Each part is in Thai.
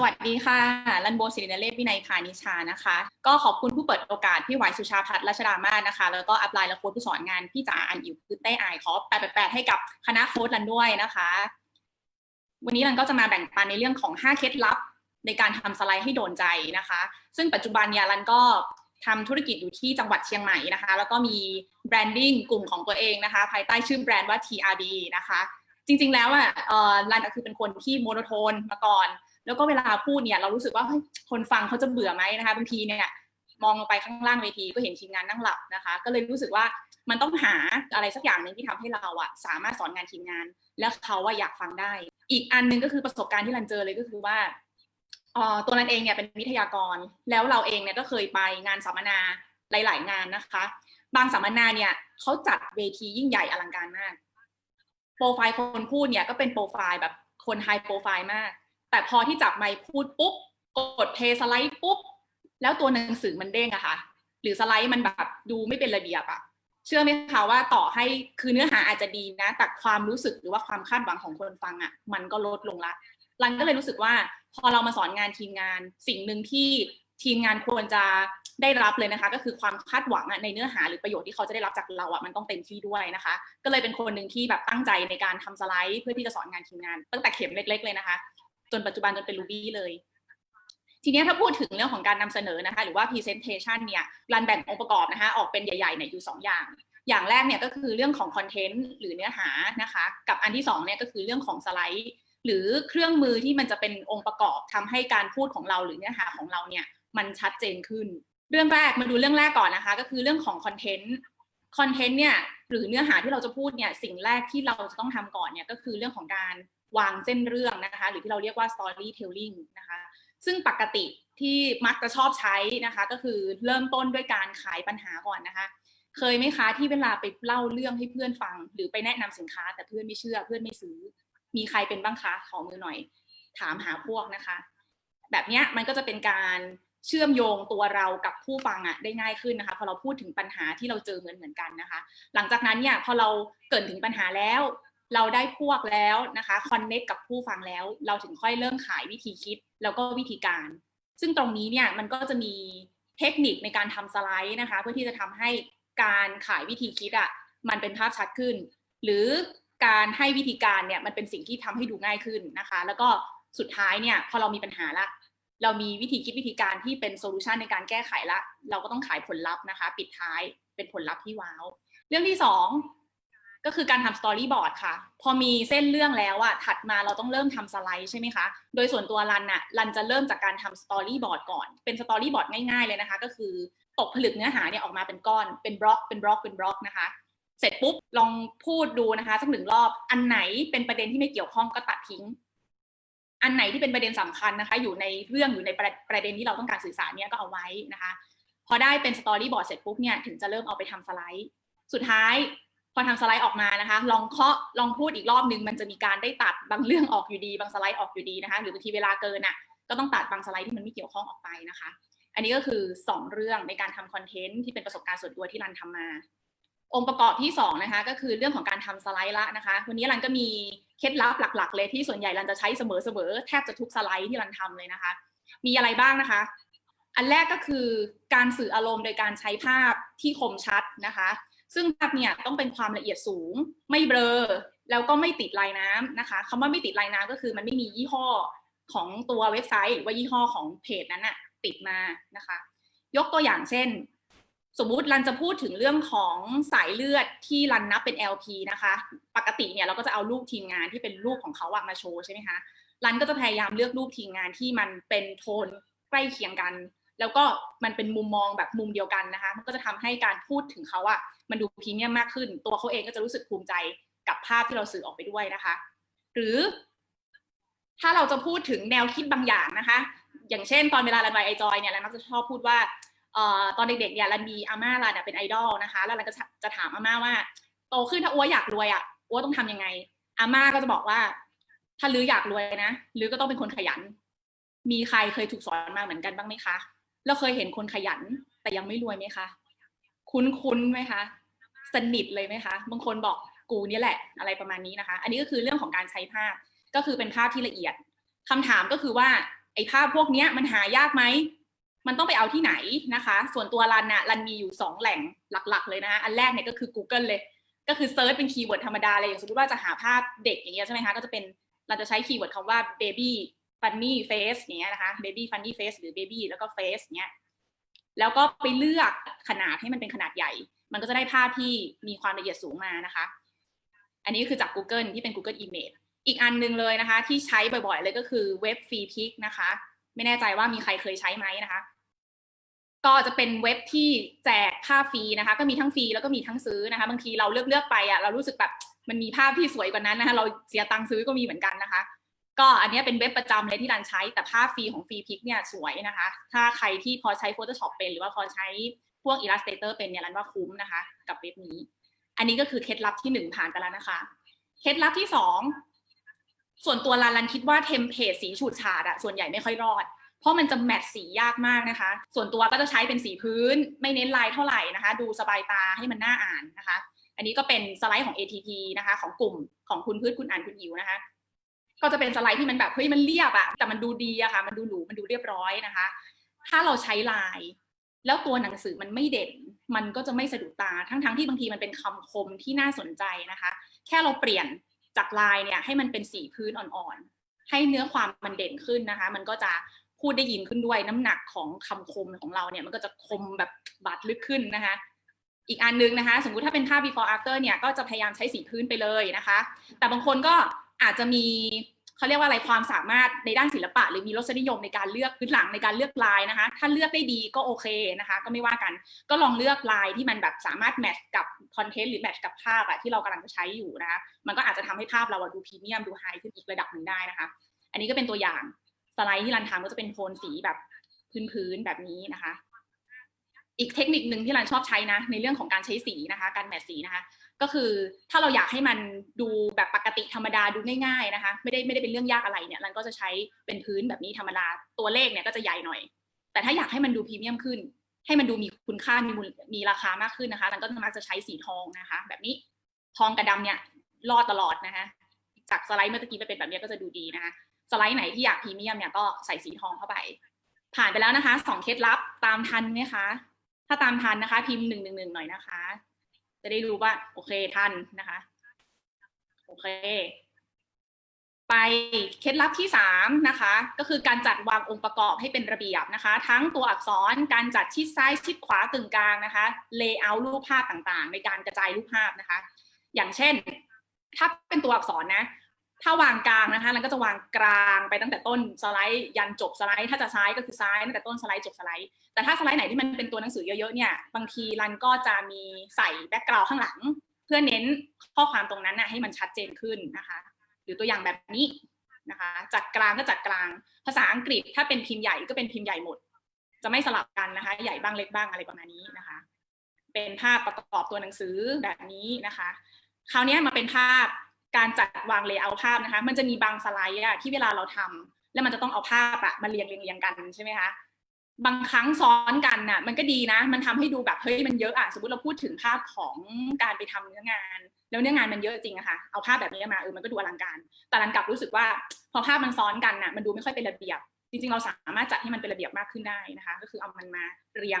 สวัสดีค่ะรันโบศิรินเลศวินัยพานิชานะคะ ก็ขอบคุณผู้เปิดโอกาสพี่หวายสุชาพัฒน์รัชดามาศนะคะ แล้วก็อัปไลน์และโค้ดผู้สอนงานพี่จ๋าอันอิ๋วคือเต้อายขอแปดแปดให้กับคณะโค้ดรันด้วยนะคะ วันนี้รันก็จะมาแบ่งปันในเรื่องของ 5 เคล็ดลับในการทำสไลด์ให้โดนใจนะคะ ซึ่งปัจจุบันเนี่ยรันก็ทำธุรกิจอยู่ที่จังหวัดเชียงใหม่นะคะ แล้วก็มีแบรนดิ้งกลุ่มของตัวเองนะคะ ภายใต้ชื่อแบรนด์ว่า TRB นะคะ จริง ๆ แล้วอะเออลันก็คือเป็นคนที่โมโนโทนมาก่อน แล้วก็เวลาพูดเนี่ยเรารู้สึกว่าคนฟังเขาจะเบื่อไหมนะคะบางทีเนี่ยมองลงไปข้างล่างเวทีก็เห็นทีมงานนั่งหลับนะคะ ก็เลยรู้สึกว่ามันต้องหาอะไรสักอย่างหนึ่งที่ทำให้เราอะสามารถสอนงานทีมงาน แล้วเขาว่าอยากฟังได้ อีกอันหนึงก็คือประสบการณ์ที่รันเจอเลยก็คือว่าอ่อตัวนันเองเนี่ยเป็นวิทยากร แล้วเราเองเนี่ยก็เคยไปงานสัมมนาหลาย ๆ งานนะคะ บางสัมมนาเนี่ยเขาจัดเวทียิ่งใหญ่อลังการมาก โปรไฟล์คนพูดเนี่ยก็เป็นโปรไฟล์แบบคนไฮโปรไฟล์มาก แต่พอที่จับไมค์พูดปุ๊บกดเพย์สไลด์ปุ๊บแล้วตัวหนังสือมันเด้งอะค่ะ หรือสไลด์มันแบบดูไม่เป็นระเบียบอะเชื่อไหมคะว่าต่อให้คือเนื้อหาอาจจะดีนะ แต่ความรู้สึกหรือว่าความคาดหวังของคนฟังอะมันก็ลดลงละรันก็เลยรู้สึกว่า พอเรามาสอนงานทีมงานสิ่งหนึ่งที่ทีมงานควรจะได้รับเลยนะคะ ก็คือความคาดหวังอะในเนื้อหาหรือประโยชน์ที่เขาจะได้รับจากเราอะมันต้องเต็มที่ด้วยนะคะ ก็เลยเป็นคนหนึ่งที่แบบตั้งใจในการทำสไลด์ เพื่อที่จะสอนงานทีมงาน ตั้งแต่เข็มเล็ก ๆ เลยนะคะ จนปัจจุบันจนเป็น Ruby เลย ทีนี้ถ้าพูดถึงเรื่องของการนำเสนอนะคะหรือว่า Presentation เนี่ยรันแบ่งองค์ประกอบนะคะออกเป็นใหญ่ๆเนี่ยอยู่ 2 อย่าง อย่างแรกเนี่ยก็คือเรื่องของคอนเทนต์หรือเนื้อหานะคะ กับอันที่2เนี่ยก็คือเรื่องของสไลด์หรือเครื่องมือที่มันจะเป็นองค์ประกอบทำให้การพูดของเราหรือเนื้อหาของเราเนี่ยมันชัดเจนขึ้น เรื่องแรกมาดูเรื่องแรกก่อนนะคะ ก็คือเรื่องของคอนเทนต์คอนเทนต์เนี่ยหรือเนื้อหาที่เราจะพูดเนี่ยสิ่งแรกที่เราจะต้องทำก่อนเนี่ยก็คือเรื่องของการ วางเส้นเรื่องนะคะ หรือที่เราเรียกว่า storytelling นะคะ ซึ่งปกติที่มักจะชอบใช้นะคะ ก็คือเริ่มต้นด้วยการขายปัญหาก่อนนะคะ เคยไหมคะที่เวลาไปเล่าเรื่องให้เพื่อนฟัง หรือไปแนะนำสินค้า แต่เพื่อนไม่เชื่อ เพื่อนไม่ซื้อ มีใครเป็นบ้างคะขอมือหน่อย ถามหาพวกนะคะ แบบเนี้ยมันก็จะเป็นการเชื่อมโยงตัวเรากับผู้ฟังอะได้ง่ายขึ้นนะคะ พอเราพูดถึงปัญหาที่เราเจอเหมือนเหมือนกันนะคะ หลังจากนั้นเนี่ยพอเราเกิดถึงปัญหาแล้ว เราได้พวกแล้วนะคะคอนเน็กกับผู้ฟังแล้ว เราถึงค่อยเริ่มขายวิธีคิดแล้วก็วิธีการ ซึ่งตรงนี้เนี่ยมันก็จะมีเทคนิคในการทำสไลด์นะคะ เพื่อที่จะทำให้การขายวิธีคิดอะ่ะมันเป็นภาพชัดขึ้น หรือการให้วิธีการเนี่ยมันเป็นสิ่งที่ทำให้ดูง่ายขึ้นนะคะ แล้วก็สุดท้ายเนี่ยพอเรามีปัญหาละเรามีวิธีคิดวิธีการที่เป็นโซลูชันในการแก้ไขละ เราก็ต้องขายผลลัพธ์นะคะ ปิดท้ายเป็นผลลัพธ์ที่ว้าว เรื่องที่สอง ก็คือการทำสตอรี่บอร์ดค่ะ พอมีเส้นเรื่องแล้วอะถัดมาเราต้องเริ่มทำสไลด์ใช่ไหมคะ โดยส่วนตัวรันอะรันจะเริ่มจากการทำสตอรี่บอร์ดก่อน เป็นสตอรี่บอร์ดง่ายๆเลยนะคะ ก็คือตกผลึกเนื้อหาเนี่ยออกมาเป็นก้อน เป็นบล็อก เป็นบล็อก เป็นบล็อกนะคะ เสร็จปุ๊บลองพูดดูนะคะสักหนึ่งรอบ อันไหนเป็นประเด็นที่ไม่เกี่ยวข้องก็ตัดทิ้ง อันไหนที่เป็นประเด็นสำคัญนะคะ อยู่ในเรื่องอยู่ในประประเด็นที่เราต้องการสื่อสารเนี่ยก็เอาไว้นะคะ พอได้เป็นสตอรี่บอร์ดเสร็จปุ๊บเนี่ยถึงจะเริ่มเอาไปทำสไลด์ สุดท้าย พอทำสไลด์ออกมานะคะ ลองเคาะลองพูดอีกรอบนึง มันจะมีการได้ตัดบางเรื่องออกอยู่ดี บางสไลด์ออกอยู่ดีนะคะ หรือบางทีเวลาเกินอะก็ต้องตัดบางสไลด์ที่มันไม่เกี่ยวข้องออกไปนะคะ อันนี้ก็คือ 2 เรื่องในการทำคอนเทนต์ที่เป็นประสบการณ์ส่วนตัวที่รันทำมา องค์ประกอบที่2นะคะก็คือเรื่องของการทำสไลด์ละนะคะ วันนี้รันก็มีเคล็ดลับหลัก ๆ เลยที่ส่วนใหญ่รันจะใช้เสมอๆแทบจะทุกสไลด์ที่รันทำเลยนะคะ มีอะไรบ้างนะคะ อันแรกก็คือการสื่ออารมณ์โดยการใช้ภาพที่คมชัดนะคะ ซึ่งภาพเนี่ยต้องเป็นความละเอียดสูง ไม่เบลอแล้วก็ไม่ติดลายน้ำนะคะคำว่าไม่ติดลายน้ำก็คือมันไม่มียี่ห้อของตัวเว็บไซต์ หรือว่ายี่ห้อของเพจนั้นอะติดมานะคะ ยกตัวอย่างเช่น สมมุติรันจะพูดถึงเรื่องของสายเลือดที่รันนับเป็น LP นะคะ ปกติเนี่ยเราก็จะเอารูปทีมงานที่เป็นรูปของเขาอะมาโชว์ใช่ไหมคะรันก็จะพยายามเลือกรูปทีมงานที่มันเป็นโทนใกล้เคียงกัน แล้วก็มันเป็นมุมมองแบบมุมเดียวกันนะคะ มันก็จะทำให้การพูดถึงเขาอะมันดูพรีเมียมมากขึ้น ตัวเขาเองก็จะรู้สึกภูมิใจกับภาพที่เราสื่อออกไปด้วยนะคะ หรือ ถ้าเราจะพูดถึงแนวคิดบางอย่างนะคะ อย่างเช่น ตอนเวลารันไวไอจอยเนี่ยรันมักจะชอบพูดว่าออตอนเด็กๆเนี่ยรันมีอาม่ารันเนี่ยเป็นไอดอลนะคะ แล้วรันก็จะถามอาม่าว่า โตขึ้นถ้าอ้วอยากรวยอะอ้วต้องทำยังไง อาม่าก็จะบอกว่า ถ้าลืออยากรวยนะลือก็ต้องเป็นคนขยัน มีใครเคยถูกสอนมาเหมือนกันบ้างไหมคะ แล้วเคยเห็นคนขยัน แต่ยังไม่รวยไหมคะ คุ้นๆไหมคะ สนิทเลยไหมคะ บางคนบอกกูนี่แหละ อะไรประมาณนี้นะคะ อันนี้ก็คือเรื่องของการใช้ภาพ ก็คือเป็นภาพที่ละเอียดคำถามก็คือว่าไอ้ภาพพวกนี้มันหายากไหม มันต้องไปเอาที่ไหนนะคะ ส่วนตัวรันน่ะรันมีอยู่ 2 แหล่งหลัก ๆ เลยนะอันแรกเนี่ยก็คือ Google เลย ก็คือเซิร์ชเป็นคีย์เวิร์ดธรรมดาเลยอย่างสมมติว่าจะหาภาพเด็กอย่างเงี้ยใช่ไหมคะ ก็จะเป็นเราจะใช้คีย์เวิร์ดคำว่า baby funny face อย่างเงี้ยนะคะ baby funny face หรือ baby แล้วก็ face เงี้ยแล้วก็ไปเลือกขนาดให้มันเป็นขนาดใหญ่ มันก็จะได้ภาพที่มีความละเอียดสูงมานะคะ อันนี้คือจาก Google ที่เป็น Google Image อีกอันหนึงเลยนะคะ ที่ใช้บ่อยๆเลยก็คือเว็บฟรีพิกนะคะ ไม่แน่ใจว่ามีใครเคยใช้ไหมนะคะ ก็จะเป็นเว็บที่แจกภาพฟรีนะคะ ก็มีทั้งฟรีแล้วก็มีทั้งซื้อนะคะ บางทีเราเลือกเลือกไปอะเรารู้สึกแบบมันมีภาพที่สวยกว่านั้นนะคะ เราเสียตังค์ซื้อก็มีเหมือนกันนะคะ ก็อันนี้เป็นเว็บประจำเลยที่รันใช้ แต่ภาพฟรีของฟรีพิกเนี่ยสวยนะคะ ถ้าใครที่พอใช้ Photoshop เป็น หรือว่าพอใช้พวก Illustrator เป็นเนี่ยรันว่าคุ้มนะคะ กับเว็บนี้ อันนี้ก็คือเคล็ดลับที่หนึ่งผ่านไปแล้วนะคะ เคล็ดลับที่สองส่วนตัวรันรันคิดว่าเทมเพลตสีฉูดฉาดอะส่วนใหญ่ไม่ค่อยรอด เพราะมันจะแมทสียากมากนะคะ ส่วนตัวก็จะใช้เป็นสีพื้น ไม่เน้นลายเท่าไหร่นะคะ ดูสบายตาให้มันน่าอ่านนะคะ อันนี้ก็เป็นสไลด์ของ ATP นะคะ ของกลุ่มของคุณพืชคุณอ่านคุณอิวนะคะ ก็จะเป็นสไลด์ที่มันแบบเฮ้ยมันเรียบอะแต่มันดูดีอะค่ะ มันดูหรูมันดูเรียบร้อยนะคะ ถ้าเราใช้ลาย แล้วตัวหนังสือมันไม่เด่น มันก็จะไม่สะดุดตาทั้งๆทที่บางทีมันเป็นคำคมที่น่าสนใจนะคะ แค่เราเปลี่ยนจากลายเนี่ยให้มันเป็นสีพื้นอ่อนๆให้เนื้อความมันเด่นขึ้นนะคะ มันก็จะพูดได้ยินขึ้นด้วยน้ำหนักของคำคมของเราเนี่ยมันก็จะคมแบบบาดลึกขึ้นนะคะ อีกอันนึงนะคะ สมมุติถ้าเป็นภาพ before after เนี่ยก็จะพยายามใช้สีพื้นไปเลยนะคะ แต่บางคนก็ อาจจะมีเขาเรียกว่าอะไรความสามารถในด้านศิลปะ หรือมีรสนิยมในการเลือกพื้นหลังในการเลือกลายนะคะ ถ้าเลือกได้ดีก็โอเคนะคะ ก็ไม่ว่ากันก็ลองเลือกลายที่มันแบบสามารถแมทช์กับคอนเทนต์หรือแมทช์กับภาพอะที่เรากำลังจะใช้อยู่นะคะมันก็อาจจะทำให้ภาพเราดูพรีเมียมดูไฮขึ้นอีกระดับหนึ่งได้นะคะ อันนี้ก็เป็นตัวอย่างสไลด์ที่รันทำก็จะเป็นโทนสีแบบพื้นๆแบบนี้นะคะ อีกเทคนิคหนึ่งที่รันชอบใช้นะ ในเรื่องของการใช้สีนะคะ การแมทสีนะคะ ก็คือถ้าเราอยากให้มันดูแบบปกติธรรมดาดูง่ายๆนะคะ ไม่ได้ไม่ได้เป็นเรื่องยากอะไรเนี่ยรันก็จะใช้เป็นพื้นแบบนี้ธรรมดาตัวเลขเนี่ยก็จะใหญ่หน่อย แต่ถ้าอยากให้มันดูพรีเมียมขึ้น ให้มันดูมีคุณค่ามีมูลมีราคามากขึ้นนะคะรันก็มักจะใช้สีทองนะคะ แบบนี้ทองกับดำเนี่ยรอดตลอดนะคะจากสไลด์เมื่อกี้ไปเป็นแบบนี้ก็จะดูดีนะคะสไลด์ไหนที่อยากพรีเมียมเนี่ยก็ใส่สีทองเข้าไป ผ่านไปแล้วนะคะสองเคล็ดลับตามทันไหมคะถ้าตามทันนะคะ พิมพ์หนึ่งหนึ่งหนึ่งหน่อยนะคะ จะได้รู้ว่า โอเคทันนะคะ โอเค ไปเคล็ดลับที่สามนะคะ ก็คือการจัดวางองค์ประกอบให้เป็นระเบียบนะคะ ทั้งตัวอักษรการจัดชิดซ้ายชิดขวากึ่งกลางนะคะเลเยอร์รูปภาพต่างๆ ในการกระจายรูปภาพนะคะ อย่างเช่น ถ้าเป็นตัวอักษรนะ ถ้าวางกลางนะคะแล้วก็จะวางกลางไปตั้งแต่ต้นสไลด์ยันจบสไลด์ ถ้าจะซ้ายก็คือซ้ายตั้งแต่ต้นสไลด์จบสไลด์ แต่ถ้าสไลด์ไหนที่มันเป็นตัวหนังสือเยอะๆเนี่ยบางทีรันก็จะมีใส่แบ็กกราวด์ข้างหลัง เพื่อเน้นข้อความตรงนั้นนะให้มันชัดเจนขึ้นนะคะ หรือตัวอย่างแบบนี้นะคะจัดกลางก็จัดกลาง ภาษาอังกฤษถ้าเป็นพิมพ์ใหญ่ก็เป็นพิมพ์ใหญ่หมด จะไม่สลับกันนะคะ ใหญ่บ้างเล็กบ้างอะไรประมาณนี้นะคะ เป็นภาพประกอบตัวหนังสือแบบนี้นะคะ คราวนี้มาเป็นภาพ การจัดวางเลเยอร์ภาพนะคะ มันจะมีบางสไลด์อะที่เวลาเราทำแล้วมันจะต้องเอาภาพอะมาเรียงเรียงเรียงกันใช่ไหมคะบางครั้งซ้อนกันน่ะ มันก็ดีนะ มันทำให้ดูแบบเฮ้ยมันเยอะอะสมมติเราพูดถึงภาพของการไปทำเนื้องาน แล้วเนื้องานมันเยอะจริงอะค่ะเอาภาพแบบนี้มาเออมันก็ดูอลังการ แต่รันกลับรู้สึกว่า พอภาพมันซ้อนกันน่ะ มันดูไม่ค่อยเป็นระเบียบ จริง ๆ เราสามารถจัดให้มันเป็นระเบียบมากขึ้นได้นะคะ ก็คือเอามันมาเรียง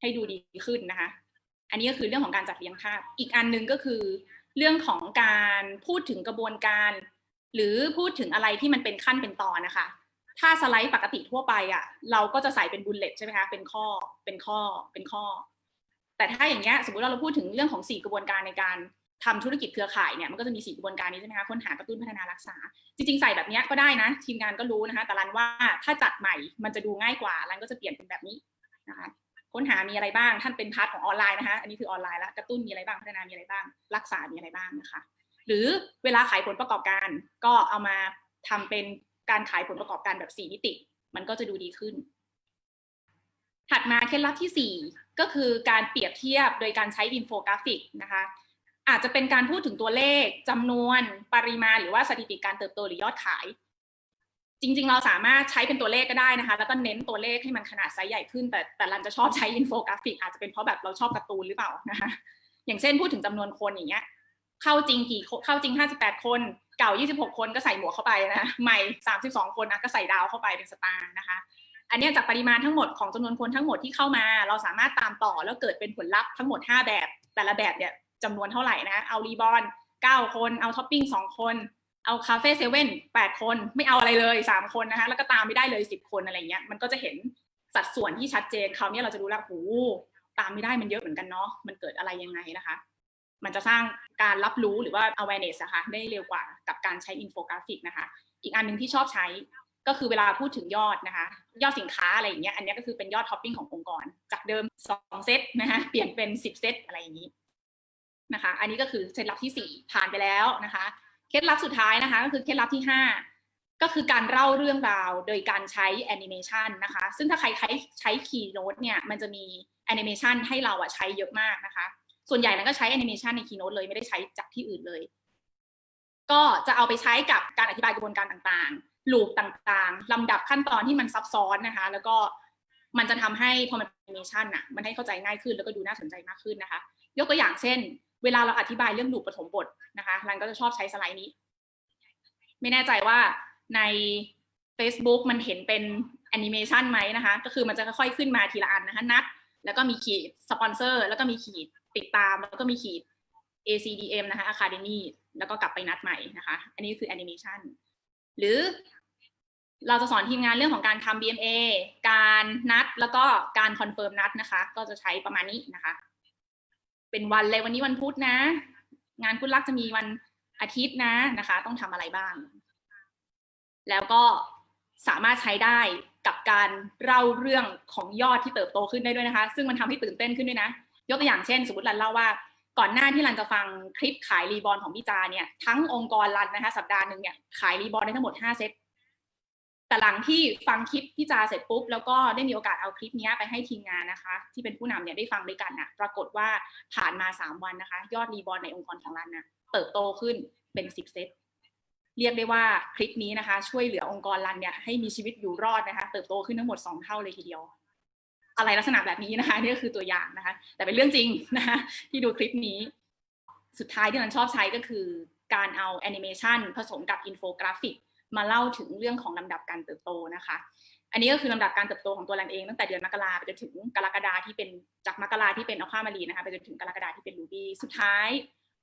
ให้ดูดีขึ้นนะคะ อันนี้ก็คือเรื่องของการจัดเรียงภาพ อีกอันหนึงก็คือ เรื่องของการพูดถึงกระบวนการ หรือพูดถึงอะไรที่มันเป็นขั้นเป็นตอนนะคะ ถ้าสไลด์ปกติทั่วไปอะ เราก็จะใส่เป็นบุลเลตใช่ไหมคะเป็นข้อเป็นข้อเป็นข้อ แต่ถ้าอย่างเงี้ยสมมติเราพูดถึงเรื่องของสี่กระบวนการในการทำธุรกิจเครือข่ายเนี่ยมันก็จะมีสี่กระบวนการนี้ใช่ไหมคะค้นหากระตุ้นพัฒนารักษา จริงๆ ใส่แบบเนี้ยก็ได้นะ ทีมงานก็รู้นะคะ แต่รันว่าถ้าจัดใหม่มันจะดูง่ายกว่ารันก็จะเปลี่ยนเป็นแบบนี้นะคะ ค้นหามีอะไรบ้าง ท่านเป็นพาร์ทของออนไลน์นะคะ อันนี้คือออนไลน์แล้วกระตุ้นมีอะไรบ้าง พัฒนามีอะไรบ้าง รักษา มีอะไรบ้างนะคะ หรือเวลาขายผลประกอบการ ก็เอามาทำเป็นการขายผลประกอบการแบบสี่มิติ มันก็จะดูดีขึ้น ถัดมาเคล็ดลับที่ 4 ก็คือการเปรียบเทียบโดยการใช้อินโฟกราฟิกนะคะ อาจจะเป็นการพูดถึงตัวเลขจำนวน ปริมาณ หรือว่าสถิติการเติบโตหรือยอดขาย จริง ๆ เราสามารถใช้เป็นตัวเลขก็ได้นะคะ แล้วก็เน้นตัวเลขให้มันขนาดไซส์ใหญ่ขึ้น แต่แต่รันจะชอบใช้อินโฟกราฟิก อาจจะเป็นเพราะแบบเราชอบการ์ตูนหรือเปล่านะคะอย่างเช่นพูดถึงจำนวนคนอย่างเงี้ย เข้าจริงกี่เข้าจริง 58 คน เก่า 26 คนก็ใส่หมวกเข้าไปนะใหม่ 32 คนนะก็ใส่ดาวเข้าไปเป็นสตาร์นะคะ อันนี้จากปริมาณทั้งหมดของจำนวนคนทั้งหมดที่เข้ามา เราสามารถตามต่อแล้วเกิดเป็นผลลัพธ์ทั้งหมด 5 แบบ แต่ละแบบเนี่ยจำนวนเท่าไหร่นะเอารีบอน9คนเอาท็อปปิ้ง2คน เอาคาเฟ่เซเว่น8คนไม่เอาอะไรเลย3คนนะคะแล้วก็ตามไม่ได้เลย10คนอะไรเงี้ยมันก็จะเห็นสัดส่วนที่ชัดเจนคราวนี้เราจะรู้แล้วโอ้ตามไม่ได้มันเยอะเหมือนกันเนาะมันเกิดอะไรยังไงนะคะ มันจะสร้างการรับรู้หรือว่า awareness นะคะได้เร็วกว่ากับการใช้อินโฟกราฟิกนะคะ อีกอันหนึ่งที่ชอบใช้ก็คือเวลาพูดถึงยอดนะคะ ยอดสินค้าอะไรอย่างเงี้ยอันนี้ก็คือเป็นยอดท็อปปิ้งขององค์กร จากเดิม 2 เซตนะคะเปลี่ยนเป็น 10 เซตอะไรอย่างนี้นะคะ อันนี้ก็คือเคล็ดลับที่ 4 ผ่านไปแล้วนะคะ เคล็ดลับสุดท้ายนะคะก็คือเคล็ดลับที่ 5 ก็คือการเล่าเรื่องราวโดยการใช้แอนิเมชันนะคะ ซึ่งถ้าใครใช้ใช้คีย์โน้ตเนี่ยมันจะมีแอนิเมชันให้เราอะใช้เยอะมากนะคะ ส่วนใหญ่แล้วก็ใช้แอนิเมชันในคีย์โน้ตเลยไม่ได้ใช้จากที่อื่นเลย ก็จะเอาไปใช้กับการอธิบายกระบวนการต่างๆลูปต่างๆลำดับขั้นตอนที่มันซับซ้อนนะคะ แล้วก็มันจะทำให้พอมันแอนิเมชันอะมันให้เข้าใจง่ายขึ้นแล้วก็ดูน่าสนใจมากขึ้นนะคะ ยกตัวอย่างเช่น เวลาเราอธิบายเรื่องลูปปฐมบทนะคะรันก็จะชอบใช้สไลด์นี้ ไม่แน่ใจว่าใน Facebook มันเห็นเป็นแอนิเมชันไหมนะคะ ก็คือมันจะค่อยๆขึ้นมาทีละอันนะคะ นัด แล้วก็มีขีดสปอนเซอร์ แล้วก็มีขีดติดตาม แล้วก็มีขีด ACDM นะคะ Academy แล้วก็กลับไปนัดใหม่นะคะ อันนี้คือแอนิเมชันหรือเราจะสอนทีมงานเรื่องของการทำ BMA การนัด แล้วก็การคอนเฟิร์มนัดนะคะ ก็จะใช้ประมาณนี้นะคะ เป็นวันเลยวันนี้วันพุธนะ งานคุณลักจะมีวันอาทิตย์นะนะคะ ต้องทำอะไรบ้าง แล้วก็สามารถใช้ได้กับการเล่าเรื่องของยอดที่เติบโตขึ้นได้ด้วยนะคะ ซึ่งมันทำให้ตื่นเต้นขึ้นด้วยนะ ยกตัวอย่างเช่น สมมติรันเล่าว่าก่อนหน้าที่รันจะฟังคลิปขายรีบอลของพี่จาเนี่ยทั้งองค์กรรันนะคะ สัปดาห์หนึ่งเนี่ยขายรีบอลได้ทั้งหมด5เซต แต่หลังที่ฟังคลิปพี่จาเสร็จปุ๊บแล้วก็ได้มีโอกาสเอาคลิปนี้ไปให้ทีมงานนะคะ ที่เป็นผู้นำเนี่ยได้ฟังด้วยกันนะปรากฏว่าผ่านมา 3 วันนะคะ ยอดรีบอลในองค์กรของรันนะเติบโตขึ้นเป็น 10 เซตเรียกได้ว่าคลิปนี้นะคะ ช่วยเหลือองค์กรรันเนี่ยให้มีชีวิตอยู่รอดนะคะ เติบโตขึ้นทั้งหมด 2 เท่าเลยทีเดียว อะไรลักษณะแบบนี้นะคะนี่ก็คือตัวอย่างนะคะ แต่เป็นเรื่องจริงนะคะที่ดูคลิปนี้ สุดท้ายที่มันชอบใช้ก็คือการเอาแอนิเมชันผสมกับอินโฟกราฟิก มาเล่าถึงเรื่องของลำดับการเติบโตนะคะ อันนี้ก็คือลำดับการเติบโตของตัวรันเองตั้งแต่เดือนมกราไปจนถึงกรกฎาที่เป็นจากมกราที่เป็นอัลฟามารีนะคะไปจนถึงกรกฎาที่เป็นรูบี้สุดท้าย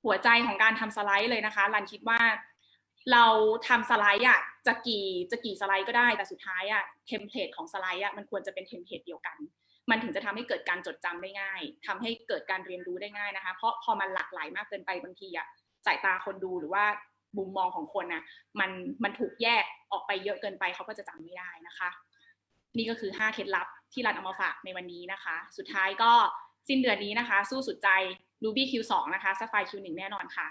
หัวใจของการทำสไลด์เลยนะคะรันคิดว่าเราทำสไลด์อะจะกี่จะกี่สไลด์ก็ได้แต่สุดท้ายอะเทมเพลตของสไลด์อะมันควรจะเป็นเทมเพลตเดียวกัน มันถึงจะทำให้เกิดการจดจำได้ง่ายทำให้เกิดการเรียนรู้ได้ง่ายนะคะ เพราะพอมันหลากหลายมากเกินไปบางทีอะสายตาคนดูหรือว่า มุมมองของคนนะมันมันถูกแยกออกไปเยอะเกินไปเขาก็จะจำไม่ได้นะคะ นี่ก็คือ 5 เคล็ดลับที่รันเอามาฝากในวันนี้นะคะ สุดท้ายก็สิ้นเดือนนี้นะคะ สู้สุดใจ Ruby Q2 นะคะ Sapphire Q1 แน่นอนค่ะ